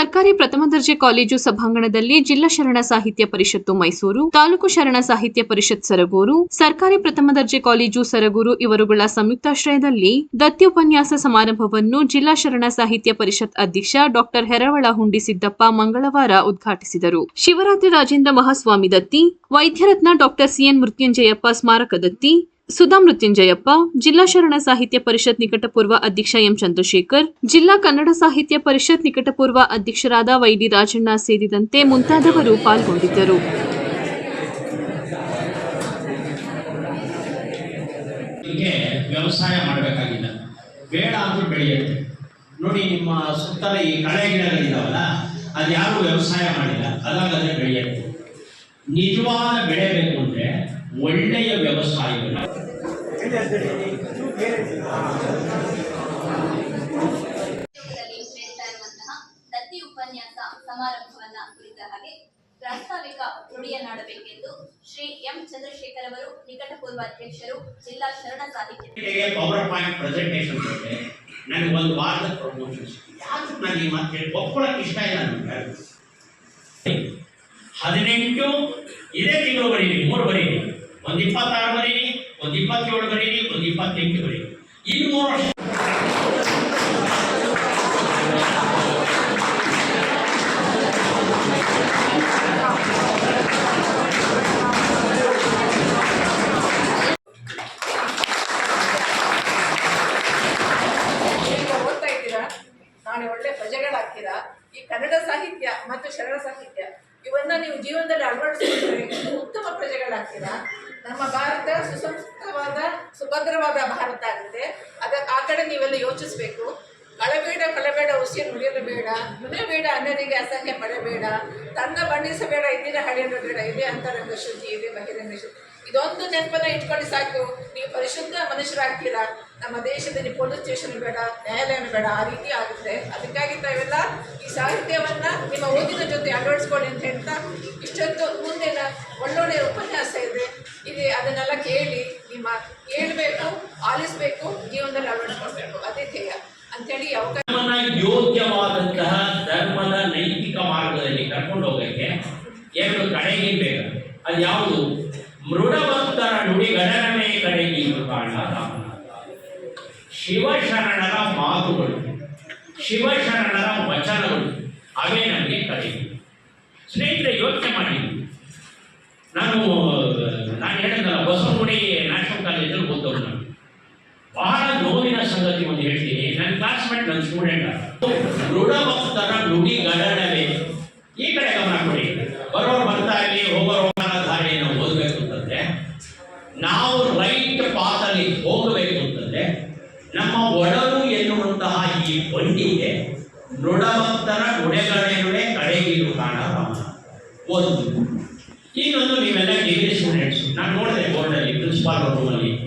ಸರ್ಕಾರಿ ಪ್ರಥಮ ದರ್ಜೆ ಕಾಲೇಜು ಸಭಾಂಗಣದಲ್ಲಿ ಜಿಲ್ಲಾ ಶರಣ ಸಾಹಿತ್ಯ ಪರಿಷತ್ತು ಮೈಸೂರು, ತಾಲೂಕು ಶರಣ ಸಾಹಿತ್ಯ ಪರಿಷತ್ ಸರಗೂರು, ಸರ್ಕಾರಿ ಪ್ರಥಮ ದರ್ಜೆ ಕಾಲೇಜು ಸರಗೂರು ಇವರುಗಳ ಸಂಯುಕ್ತಾಶ್ರಯದಲ್ಲಿ ದತ್ತಿ ಉಪನ್ಯಾಸ ಸಮಾರಂಭವನ್ನು ಜಿಲ್ಲಾ ಶರಣ ಸಾಹಿತ್ಯ ಪರಿಷತ್ ಅಧ್ಯಕ್ಷ ಡಾಕ್ಟರ್ ಹೆರವಳ ಹುಂಡಿ ಸಿದ್ದಪ್ಪ ಮಂಗಳವಾರ ಉದ್ಘಾಟಿಸಿದರು. ಶಿವರಾತ್ರಿ ರಾಜೇಂದ್ರ ಮಹಾಸ್ವಾಮಿ ದತ್ತಿ, ವೈದ್ಯರತ್ನ ಡಾಕ್ಟರ್ ಸಿಎನ್ ಮೃತ್ಯುಂಜಯಪ್ಪ ಸ್ಮಾರಕ ದತ್ತಿ ಸುಧಾ ಮೃತ್ಯುಂಜಯಪ್ಪ, ಜಿಲ್ಲಾ ಶರಣ ಸಾಹಿತ್ಯ ಪರಿಷತ್ ನಿಕಟಪೂರ್ವ ಅಧ್ಯಕ್ಷ ಎಂ ಚಂದ್ರಶೇಖರ್, ಜಿಲ್ಲಾ ಕನ್ನಡ ಸಾಹಿತ್ಯ ಪರಿಷತ್ ನಿಕಟಪೂರ್ವ ಅಧ್ಯಕ್ಷರಾದ ವೈಡಿ ರಾಜಣ್ಣ ಸೇರಿದಂತೆ ಮುಂತಾದವರು ಪಾಲ್ಗೊಂಡಿದ್ದರು. ವ್ಯವಸಾಯ ಮಾಡಬೇಕಾಗಿಲ್ಲ. ಬೇಡ ಆದರೂ ಬೆಳೆಯುತ್ತೆ. ನೋಡಿ, ನಿಮ್ಮ ಸುತ್ತಲ ಈ ಕಳೆ ಗಿಡಗಳಿದಾವಲ್ಲ ಅದು ಯಾರು ವ್ಯವಸಾಯ ಮಾಡಿಲ್ಲ. ಅದಾಗಲೇ ಬೆಳೆಯುತ್ತೆ. ನಿಜವಾದ ಬೆಳೆ ಬೇಕು ಅಂದ್ರೆ ಒಳ್ಳೆಯ ವ್ಯವಸಾಯಗಳು. ದತ್ತಿ ಉಪನ್ಯಾಸ ಸಮಾರಂಭವನ್ನ ಕುರಿತ ಹಾಗೆ ಪ್ರಾಸ್ತಾವಿಕ ನುಡಿಯನ್ನಾಡಬೇಕೆಂದು ಶ್ರೀ ಎಂ ಚಂದ್ರಶೇಖರ್ ಅವರು ನಿಕಟಪೂರ್ವ ಅಧ್ಯಕ್ಷರು ಜಿಲ್ಲಾ ಶರಣ ಸಾಧಿಕೆ ಪವರ್ ಪಾಯಿಂಟ್ ಪ್ರೆಸೆಂಟೇಷನ್ ಕೊಟ್ಟೆ ನನಗೆ ಒಂದು ವಾರದ ಪ್ರಮೋಷನ್ ಯಾಕೆ ನನಗೆ ಮಾತು ಹೇಳಿ? ಇಷ್ಟ ಇಲ್ಲ ನನಗೆ. ಹದಿನೆಂಟು ಇದೇ ತಿಂಗಳು ಬರೀರಿ ಮೂರು ಬರೀರಿ ಒಂದು ಇಪ್ಪತ್ತಾರು ಬರೀರಿ ಒಂದು ಇಪ್ಪತ್ತೇಳು ಬರೀರಿ ಒಂದು ಇಪ್ಪತ್ತೆಂಟು ಬರೀರಿ ಇನ್ನು ಮೂರು ವರ್ಷ. ಈಗ ಓದ್ತಾ ಇದ್ದೀರಾ? ನಾಳೆ ಒಳ್ಳೆ ಪ್ರಜೆಗಳಾಗ್ತೀರಾ? ಈ ಕನ್ನಡ ಸಾಹಿತ್ಯ ಮತ್ತು ಶರಣ ಸಾಹಿತ್ಯ ಇವನ್ನ ನೀವು ಜೀವನದಲ್ಲಿ ಅಳವಡಿಸಿಕೊಂಡ್ರೆ ಉತ್ತಮ ಪ್ರಜೆಗಳಾಗ್ತೀರಾ? ನಮ್ಮ ಭಾರತ ಸುಸಂಸ್ಕೃತವಾದ, ಸುಭದ್ರವಾದ ಭಾರತ ಆಗುತ್ತೆ ಅದ ಆ ಕಡೆ ನೀವೆಲ್ಲ ಯೋಚಿಸ್ಬೇಕು. ಕಳಬೇಡ ಕಳಬೇಡ ಉಸಿರು ನುಡಿಯಲು ಬೇಡ ಬೇಡ ಅನ್ಯರಿಗೆ ಅಸಹ್ಯ ಪಡಬೇಡ, ತನ್ನ ಬಣ್ಣಿಸಬೇಡ ಇದ್ದಿನ ಹಳೆಯಲು ಬೇಡ ಇದೇ ಅಂತರಂಗ ಶುದ್ಧಿ ಇದೇ ಬಹಿರಂಗ ಶುದ್ಧಿ. ಇದೊಂದು ನೆನಪನ್ನ ಇಟ್ಕೊಂಡು ಸಾಕು. ನೀವು ಪರಿಶುದ್ಧ ಮನುಷ್ಯರಾಗ್ತೀರಾ? ನಮ್ಮ ದೇಶದಲ್ಲಿ ಪೊಲೀಸ್ ಸ್ಟೇಷನ್ ಬೇಡ, ನ್ಯಾಯಾಲಯನ ಬೇಡ, ಆ ರೀತಿ ಆಗುತ್ತೆ. ಅದಕ್ಕಾಗಿ ತಾವೆಲ್ಲ ಈ ಸಾಹಿತ್ಯವನ್ನ ನಿಮ್ಮ ಓದಿನ ಜೊತೆ ಅಳವಡಿಸ್ಕೊಳ್ಳಿ ಅಂತ ಹೇಳ್ತಾ ಇಷ್ಟೊತ್ತು ಮುಂದಿನ ಒಳ್ಳೊಳ್ಳೆಯ ಉಪನ್ಯಾಸ ಇದೆ. ಇದೆ ಅದನ್ನೆಲ್ಲ ಕೇಳಿ, ನಿಮ್ಮ ಕೇಳಬೇಕು, ಆಲಿಸ್ಬೇಕು, ಜೀವನದಲ್ಲಿ ಅಳವಡಿಸ್ಕೊಳ್ಬೇಕು. ಅದೇ ಧ್ಯೇಯ. ಅಂತೇಳಿ ಅವಕಾಶ ಯೋಗ್ಯವಾದಂತಹ ಧರ್ಮದ ನೈತಿಕ ಮಾರ್ಗದಲ್ಲಿ ಕರ್ಕೊಂಡು ಹೋಗಕ್ಕೆ ಎರಡು ಕಡೆಗೆ ಬೇಕು ಅದು ಯಾವುದು? ಮೃಡವಂತರ ನುಡಿಗಡನವೇ ಕಡೆಗೆ ಕಾರಣ ಶಿವಶರಣರ ಮಾತುಗಳು, ಶಿವಶರಣರ ವಚನಗಳು, ಅವೇ ನಮಗೆ ಕಡೆಗೆ ಸ್ನೇಹಿತರೆ, ಯೋಚನೆ ಮಾಡಿ. ನಾನು ಬಸವಗುಡಿ ನ್ಯಾಷನಲ್ ಕಾಲೇಜಲ್ಲಿ ಓದೋದು ನಾನು. ಬಹಳ ನೋವಿನ ಸಂಗತಿ ಒಂದು ಹೇಳ್ತೀನಿ. ನನ್ನ ಕ್ಲಾಸ್ಮೇಟ್ ನನ್ನ ಸ್ಟೂಡೆಂಟ್ ದೃಢಭಕ್ತರ ನುಡಿ ಗಡಣವೇ ಈ ಕಡೆ ಗಮನ ಕೊಡಿ. ಬರೋರು ಬರ್ತಾ ಇರಲಿ, ಹೋಗೋರು ಹೋಗೋಣ, ದಾರಿಯನ್ನು ಓದಬೇಕು ಅಂತಂದ್ರೆ, ನಾವು ರೈಟ್ ಪಾತಲ್ಲಿ ಹೋಗಬೇಕು ಅಂತಂದ್ರೆ, ನಮ್ಮ ಒಡಲು ಎನ್ನುವಂತಹ ಈ ಬಂಡಿಗೆ ದೃಢಭಕ್ತರ ನುಡೆಗಡೆನುಡೆ ಕಡೆಗಿರು ಕಾಣ ಒಂದು. ಇನ್ನೊಂದು ನೀವೆಲ್ಲ ಡಿಗ್ರಿ ಸ್ಟೂಡೆಂಟ್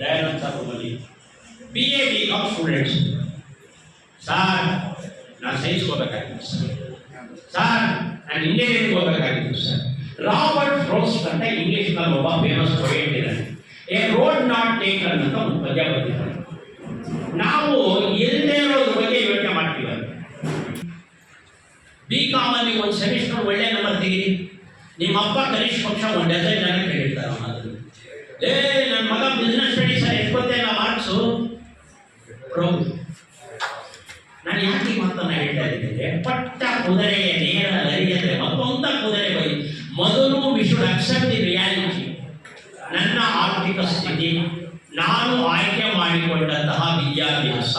ದಯಾನಂದ ಸರ್ ರೂಮಲ್ಲಿ B A B com students. Sir, ನಾನು ಸೈನ್ಸ್ ಹೋಗ್ಬೇಕಾಗಿತ್ತು ಸರ್. ಸಾರ್, ನಾನು ಇಂಜಿನಿಯರಿಂಗ್ ಹೋಗ್ಬೇಕಾಗಿತ್ತು ಸರ್. ರಾಬರ್ಟ್ ಫ್ರೋಸ್ಟ್ ಅಂತ ಇಂಗ್ಲಿಷ್ನಲ್ಲಿ ಒಬ್ಬ ಫೇಮಸ್ ಪೊಯೆಟ್ ಇದ್ದಾನೆ. ಎ ರೋಡ್ ನಾಟ್ ಟೇಕನ್ ಅಂತ ಒಂದು ಪದ್ಯ ನಾವು ಎಲ್ಲೇ ಇರೋದ್ರ ಬಗ್ಗೆ ಯೋಚನೆ ಮಾಡ್ತೀವಿ ಬಿ ಕಾಮಲ್ಲಿ ಒಂದು ಸೆಮಿಸ್ಟರ್ ಒಳ್ಳೆ ನಂಬರ್ ತೆಗೀರಿ. ನಿಮ್ಮ ಅಪ್ಪ ಕನಿಷ್ಠ ಪಕ್ಷ ಒಂದು ಡಜನ್ ಜನ ಕೇಳಿರ್ತಾರೆ ಮಾತು ಏ ನನ್ನ ಮಗ ಬಿಸ್ನೆಸ್ ಸ್ಟಡೀಸ್ ಎಷ್ಟೊತ್ತೆಲ್ಲ ಮಾರ್ಕ್ಸು ಪ್ರಭು ನಾನು ಯಾಕೆ ಈ ಹೇಳ್ತಾ ಇದ್ದೀನಿ? ಪಟ್ಟ ಕುದುರೆಯ ನೇರ ಅರಿಯದೆ ಮತ್ತೊಂದ ಕುದುರೆ ಬೈ ಮೊದಲು ವಿ ಅಕ್ಸೆಪ್ಟ್ ದಿ ರಿಯಾಲಿಟಿ ನನ್ನ ಆರ್ಥಿಕ ಸ್ಥಿತಿ, ನಾನು ಆಯ್ಕೆ ಮಾಡಿಕೊಂಡಂತಹ ವಿದ್ಯಾಭ್ಯಾಸ,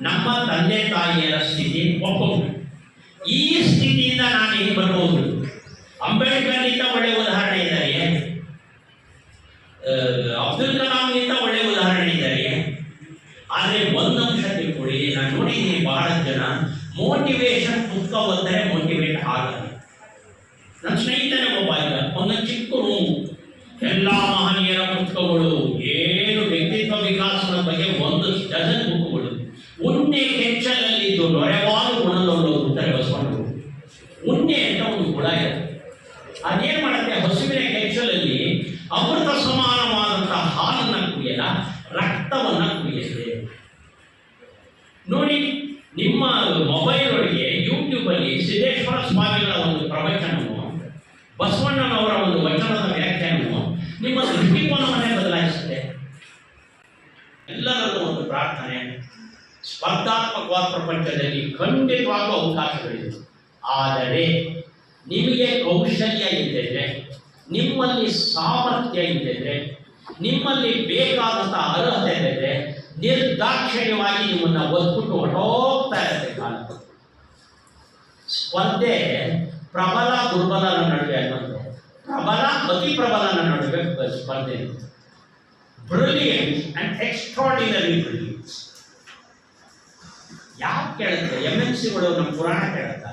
ನಮ್ಮ ತಂದೆ ತಾಯಿಯರ ಸ್ಥಿತಿ ಒಪ್ಪಬಹುದು ಈ ಸ್ಥಿತಿಯಿಂದ ನಾನು ಏನು ಬರ್ಬೋದು. ಅಂಬೇಡ್ಕರ್ನಿಂದ ಮೋಟಿವೇಶನ್ ಪುಸ್ತಕ ಮೋಟಿವೇಟ್ ಆಗಲ್ಲ. ನನ್ನ ಸ್ನೇಹಿತನೇ ಒಬ್ಬ ಇದ್ದ ಒಂದು ಚಿಕ್ಕ ರೂಮ್ ಎಲ್ಲ ಮಹನೀಯರ ಪುಸ್ತಕಗಳು ಏನು ವ್ಯಕ್ತಿತ್ವ ವಿಕಾಸದ ಬಗ್ಗೆ ಒಂದು ಡಜನ್ ಬುಕ್ಗಳು ಬಸವಣ್ಣನವರ ಒಂದು ವಚನದ ವ್ಯಾಖ್ಯಾನವು ನಿಮ್ಮ ದೃಷ್ಟಿಕೋನವನ್ನೇ ಬದಲಾಯಿಸುತ್ತೆ. ಎಲ್ಲರಲ್ಲೂ ಒಂದು ಪ್ರಾರ್ಥನೆ, ಸ್ಪರ್ಧಾತ್ಮಕವಾದ ಪ್ರಪಂಚದಲ್ಲಿ ಖಂಡಿತವಾಗುವ ಅವಕಾಶಗಳಿವೆ ಆದರೆ ನಿಮಗೆ ಕೌಶಲ್ಯ ಇದ್ದರೆ, ನಿಮ್ಮಲ್ಲಿ ಸಾಮರ್ಥ್ಯ ಇದ್ದರೆ, ನಿಮ್ಮಲ್ಲಿ ಬೇಕಾದಂಥ ಅರ್ಹತೆ ಇದ್ದರೆ, ನಿರ್ದಾಕ್ಷಿಣ್ಯವಾಗಿ ನಿಮ್ಮನ್ನು ಒದ್ಬಿಟ್ಟು ಹೊರಟೋಗ್ತಾ ಇರುತ್ತೆ ಕಾಲ ಸ್ಪರ್ಧೆ ಪ್ರಬಲ ದುರ್ಬಲರ ನಡುವೆ ಅನ್ನೋದು ಪ್ರಬಲ ಅತಿ ಪ್ರಬಲನ ನಡುವೆ ಸ್ಪರ್ಧೆ. ಬ್ರಿಲಿಯಂಟ್ ಅಂಡ್ ಎಕ್ಸ್ಟ್ರಾಡಿನರಿ ಬ್ರಿಲಿಯನ್ಸ್ ಯಾಕೆ ಕೇಳುತ್ತೆ? ಎಂ ಎನ್ ಸಿಗಳು ನಮ್ಮ ಪುರಾಣ ಕೇಳುತ್ತಾ?